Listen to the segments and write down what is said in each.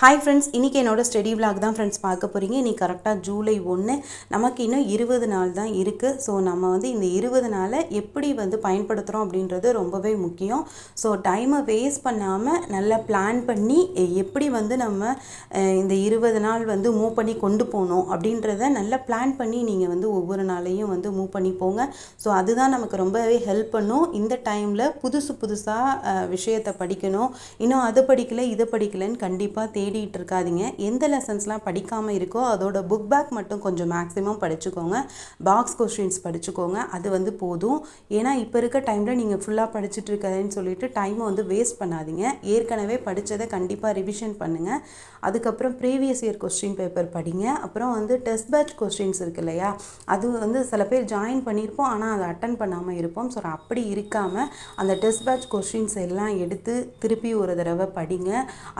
Hi friends இன்றைக்கி என்னோடய study vlog தான் ஃப்ரெண்ட்ஸ் பார்க்க போகிறீங்க இன்றைக்கி கரெக்டாக ஜூலை ஒன்று நமக்கு இன்னும் இருபது நாள் தான் இருக்குது ஸோ நம்ம வந்து இந்த இருபது நாளை எப்படி வந்து பயன்படுத்துகிறோம் அப்படின்றது ரொம்பவே முக்கியம். ஸோ டைமை வேஸ்ட் பண்ணாமல் நல்லா பிளான் பண்ணி எப்படி வந்து நம்ம இந்த இருபது நாள் வந்து மூவ் பண்ணி கொண்டு போகணும் அப்படின்றத நல்லா பிளான் பண்ணி நீங்கள் வந்து ஒவ்வொரு நாளையும் வந்து மூவ் பண்ணி போங்க. ஸோ அதுதான் நமக்கு ரொம்பவே ஹெல்ப் பண்ணும். இந்த டைமில் புதுசு புதுசாக விஷயத்தை படிக்கணும். இன்னும் அதை படிக்கலை இதை படிக்கலைன்னு கண்டிப்பாக தேடிட்டு இருக்காதீங்க எந்த லெசன்ஸ்லாம் படிக்காமல் இருக்கோ அதோட புக் பேக் மட்டும் கொஞ்சம் மேக்ஸிமம் படிச்சுக்கோங்க. பாக்ஸ் கொஸ்டின்ஸ் படிச்சுக்கோங்க. அது வந்து போதும். ஏன்னா இப்போ இருக்க டைமில் நீங்கள் ஃபுல்லாக படிச்சுட்டு இருக்கதுன்னு சொல்லிட்டு டைமை வந்து வேஸ்ட் பண்ணாதீங்க. ஏற்கனவே படித்ததை கண்டிப்பாக ரிவிஷன் பண்ணுங்கள் அதுக்கப்புறம் ப்ரீவியஸ் இயர் கொஸ்டின் பேப்பர் படிங்க. அப்புறம் வந்து டெஸ்ட் பேட்ச் கொஸ்டின்ஸ் இருக்கு இல்லையா? அது வந்து சில பேர் ஜாயின் பண்ணியிருப்போம் ஆனால் அதை அட்டன் பண்ணாமல் இருப்போம். ஸோ அப்படி இருக்காமல் அந்த டெஸ்ட் பேட்ச் கொஸ்டின்ஸ் எல்லாம் எடுத்து திருப்பி ஒரு தடவை படிங்க.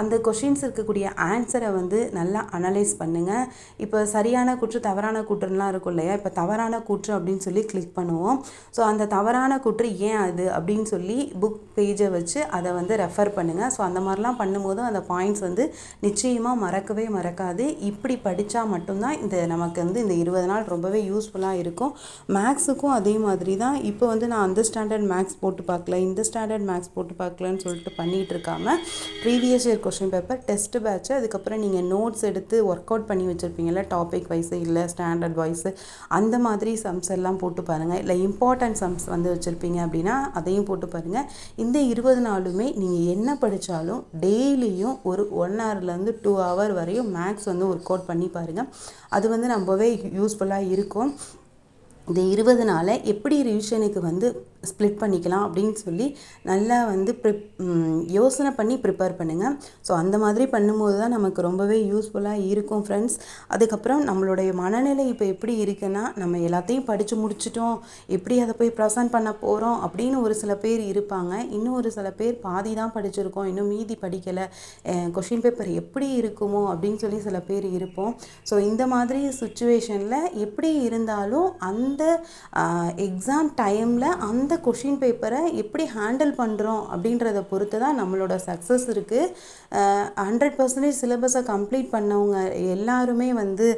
அந்த கொஷின்ஸ் இருக்கக்கூடிய ஆன்சரை வந்து நல்லா அனலைஸ் பண்ணுங்கள் இப்போ சரியான கூற்று தவறான கூற்றுலாம் இருக்கும் இல்லையா? இப்போ தவறான கூற்று அப்படின்னு சொல்லி கிளிக் பண்ணுவோம். ஸோ அந்த தவறான கூற்று ஏன் அது அப்படின்னு சொல்லி புக் பேஜை வச்சு அதை வந்து ரெஃபர் பண்ணுங்கள் ஸோ அந்த மாதிரிலாம் பண்ணும்போது அந்த பாயிண்ட்ஸ் வந்து நிச்சயமாக மறக்கவே மறக்காது. இப்படி படித்தா மட்டும்தான் இந்த நமக்கு வந்து இந்த இருபது நாள் ரொம்பவே யூஸ்ஃபுல்லாக இருக்கும். மேக்ஸுக்கும் அதே மாதிரி தான். இப்போ வந்து நான் அந்த ஸ்டாண்டர்ட் மேக்ஸ் போட்டு பார்க்கல இந்த ஸ்டாண்டர்ட் மேக்ஸ் போட்டு பார்க்கலன்னு சொல்லிட்டு பண்ணிகிட்டு இருக்காமல் previous year question paper test batch அதுக்கப்புறம் நீங்கள் நோட்ஸ் எடுத்து ஒர்க் அவுட் பண்ணி வச்சுருப்பீங்கள்ல டாபிக் வைஸு இல்லை ஸ்டாண்டர்ட் வைஸு அந்த மாதிரி சம்ஸ் எல்லாம் போட்டு பாருங்கள் இல்லை இம்பார்ட்டன்ட் சம்ஸ் வந்து வச்சுருப்பீங்க அப்படின்னா அதையும் போட்டு பாருங்கள் இந்த இருபது நாளுமே நீங்கள் என்ன படித்தாலும் டெய்லியும் ஒரு ஒன் ஹவர்லேருந்து டூ ஹவர் வரையும் மேக்ஸ் வந்து ஒர்க் அவுட் பண்ணி பாருங்கள் அது வந்து ரொம்பவே யூஸ்ஃபுல்லாக இருக்கும். இந்த இருபது நாளை எப்படி ரிவிஷனுக்கு வந்து ஸ்ப்ளிட் பண்ணிக்கலாம் அப்படின்னு சொல்லி நல்லா வந்து ப்ரிப் யோசனை பண்ணி ப்ரிப்பேர் பண்ணுங்கள் ஸோ அந்த மாதிரி பண்ணும்போது தான் நமக்கு ரொம்பவே யூஸ்ஃபுல்லாக இருக்கும் ஃப்ரெண்ட்ஸ் அதுக்கப்புறம் நம்மளுடைய மனநிலை இப்போ எப்படி இருக்குன்னா நம்ம எல்லாத்தையும் படித்து முடிச்சிட்டோம். எப்படி அதை போய் ப்ரெசென்ட் பண்ண போகிறோம் அப்படின்னு ஒரு சில பேர் இருப்பாங்க. இன்னும் ஒரு சில பேர் பாதி தான் படிச்சிருக்கோம். இன்னும் மீதி படிக்கலை. கொஷின் பேப்பர் எப்படி இருக்குமோ அப்படின்னு சொல்லி சில பேர் இருப்போம். ஸோ இந்த மாதிரி சுச்சுவேஷனில் எப்படி இருந்தாலும் அந்த எக்ஸாம் டைமில் அந்த கொஷின் பேப்பரை எப்படி ஹேண்டில் பண்ணுறோம் அப்படின்றத பொறுத்து தான் நம்மளோட சக்ஸஸ் இருக்குது ஹண்ட்ரட் பர்சன்டேஜ் சிலபஸை கம்ப்ளீட் பண்ணவங்க எல்லாருமே வந்து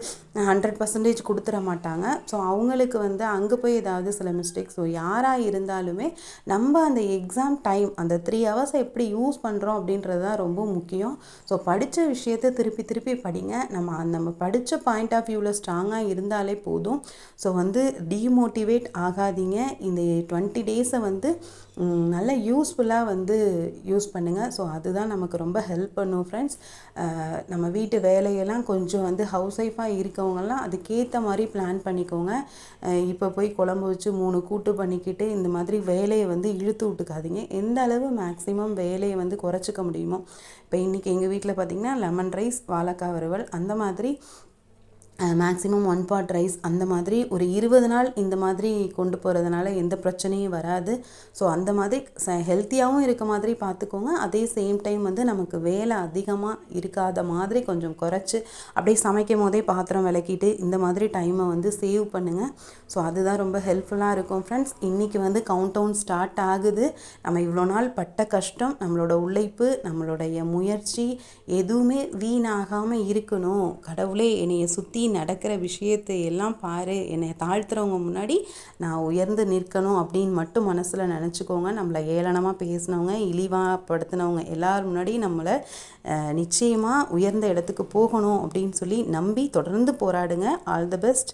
ஹண்ட்ரட் பர்சன்டேஜ் கொடுத்துட மாட்டாங்க. ஸோ அவங்களுக்கு வந்து அங்கே போய் ஏதாவது சில மிஸ்டேக்ஸ் ஸோ யாராக இருந்தாலுமே நம்ம அந்த எக்ஸாம் டைம் அந்த த்ரீ ஹவர்ஸை எப்படி யூஸ் பண்ணுறோம் அப்படின்றது தான் ரொம்ப முக்கியம். ஸோ படித்த விஷயத்தை திருப்பி திருப்பி படிங்க. நம்ம அந்த நம்ம படித்த பாயிண்ட் ஆஃப் வியூவில் ஸ்ட்ராங்காக இருந்தாலே போதும். ஸோ வந்து டீமோட்டிவேட் ஆகாதீங்க. இந்த டுவெண்ட்டி டேஸை வந்து நல்லா நல்ல யூஸ்ஃபுல்லாக வந்து யூஸ் பண்ணுங்கள் ஸோ அதுதான் நமக்கு ரொம்ப ஹெல்ப் பண்ணும் ஃப்ரெண்ட்ஸ் நம்ம வீட்டு வேலையெல்லாம் கொஞ்சம் வந்து ஹவுஸ் ஒய்ஃபாக இருக்கவங்கெல்லாம் அதுக்கேற்ற மாதிரி பிளான் பண்ணிக்கோங்க. இப்போ போய் குழம்பு வச்சு மூணு கூட்டு பண்ணிக்கிட்டு இந்த மாதிரி வேலையை வந்து இழுத்து விட்டுக்காதீங்க. எந்த அளவு மேக்ஸிமம் வேலையை வந்து குறைச்சிக்க முடியுமோ. இப்போ இன்றைக்கி எங்கள் வீட்டில் பார்த்திங்கன்னா லெமன் ரைஸ் வாழைக்காய் வறுவல் அந்த மாதிரி மேக்ஸிமம் ஒன் பாட் ரைஸ் அந்த மாதிரி ஒரு இருபது நாள் இந்த மாதிரி கொண்டு போகிறதுனால எந்த பிரச்சனையும் வராது. ஸோ அந்த மாதிரி ச ஹெல்த்தியாகவும் இருக்க மாதிரி பார்த்துக்கோங்க அதே சேம் டைம் வந்து நமக்கு வேலை அதிகமாக இருக்காத மாதிரி கொஞ்சம் குறைச்சி அப்படியே சமைக்கும் போதே பாத்திரம் விளக்கிட்டு இந்த மாதிரி டைமை வந்து சேவ் பண்ணுங்கள் ஸோ அதுதான் ரொம்ப ஹெல்ப்ஃபுல்லாக இருக்கும் ஃப்ரெண்ட்ஸ் இன்றைக்கி வந்து கவுண்ட் டவுன் ஸ்டார்ட் ஆகுது. நம்ம இவ்வளோ நாள் பட்ட கஷ்டம் நம்மளோட உழைப்பு நம்மளுடைய முயற்சி எதுவுமே வீணாகாமல் இருக்கணும். கடவுளே என்னைய சுற்றி நடக்கிற விஷயத்தை எல்லாம் பாரு. என்னை தாழ்த்துறவங்க முன்னாடி நான் உயர்ந்து நிற்கணும் அப்படின்னு மட்டும் மனசில் நினச்சிக்கோங்க. நம்மளை ஏளனமாக பேசினவங்க இழிவாக படுத்தினவங்க எல்லார் முன்னாடி நம்மளை நிச்சயமாக உயர்ந்த இடத்துக்கு போகணும் அப்படின்னு சொல்லி நம்பி தொடர்ந்து போராடுங்க. All the best.